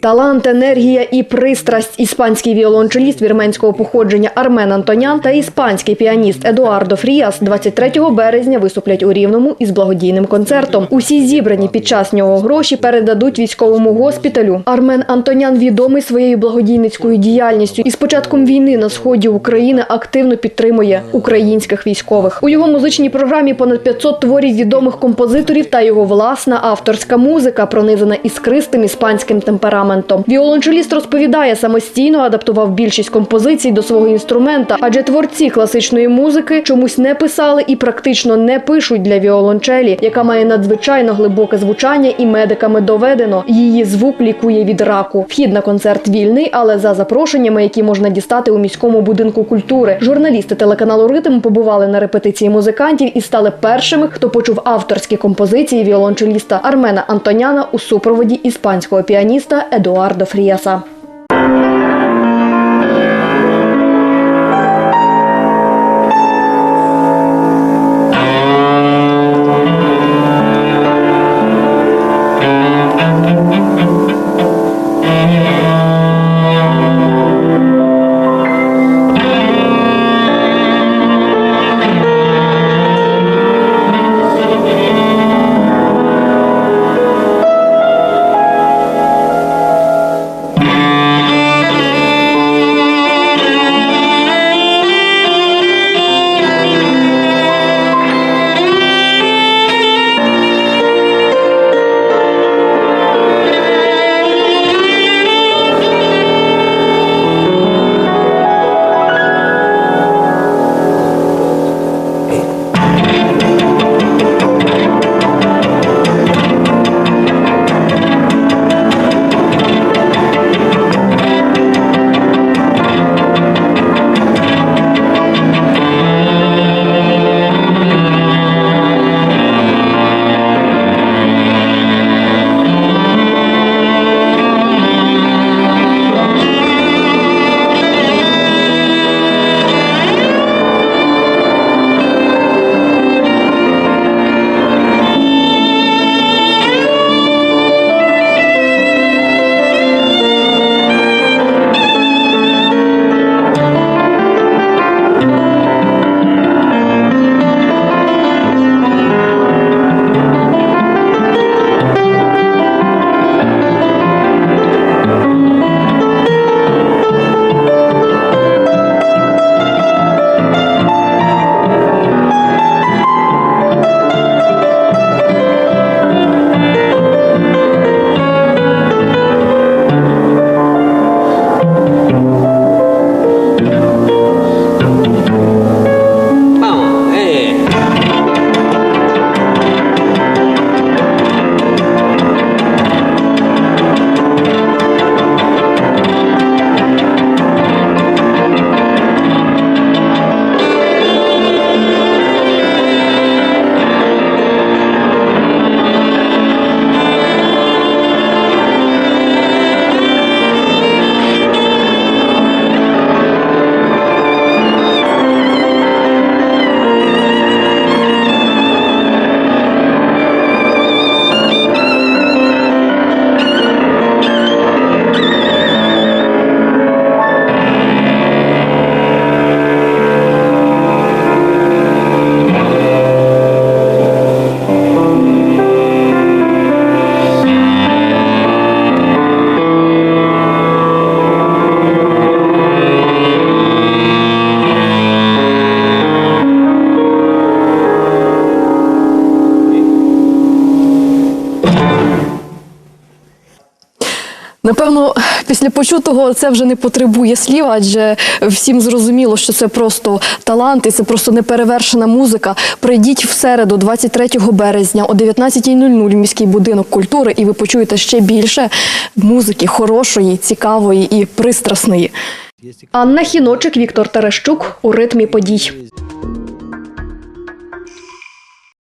Талант, енергія і пристрасть іспанський віолончеліст вірменського походження Армен Антонян та іспанський піаніст Едуардо Фріас 23 березня виступлять у Рівному із благодійним концертом. Усі зібрані під час нього гроші передадуть військовому госпіталю. Армен Антонян відомий своєю благодійницькою діяльністю і з початком війни на сході України активно підтримує українських військових. У його музичній програмі понад 500 творів відомих композиторів та його власна авторська музика, пронизана іскристим іспанським темпераментом. Віолончеліст розповідає, самостійно адаптував більшість композицій до свого інструмента, адже творці класичної музики чомусь не писали і практично не пишуть для віолончелі, яка має надзвичайно глибоке звучання і медиками доведено. Її звук лікує від раку. Вхід на концерт вільний, але за запрошеннями, які можна дістати у міському будинку культури. Журналісти телеканалу Ритм побували на репетиції музикантів і стали першими, хто почув авторські композиції віолончеліста Армена Антоняна у супроводі іспанського піаніста Едуардо Фріаса. Напевно, після почутого це вже не потребує слів, адже всім зрозуміло, що це просто талант і це просто неперевершена музика. Прийдіть в середу, 23 березня о 19.00 в міський будинок культури, і ви почуєте ще більше музики хорошої, цікавої і пристрасної. Анна Хіночик, Віктор Терещук у ритмі подій.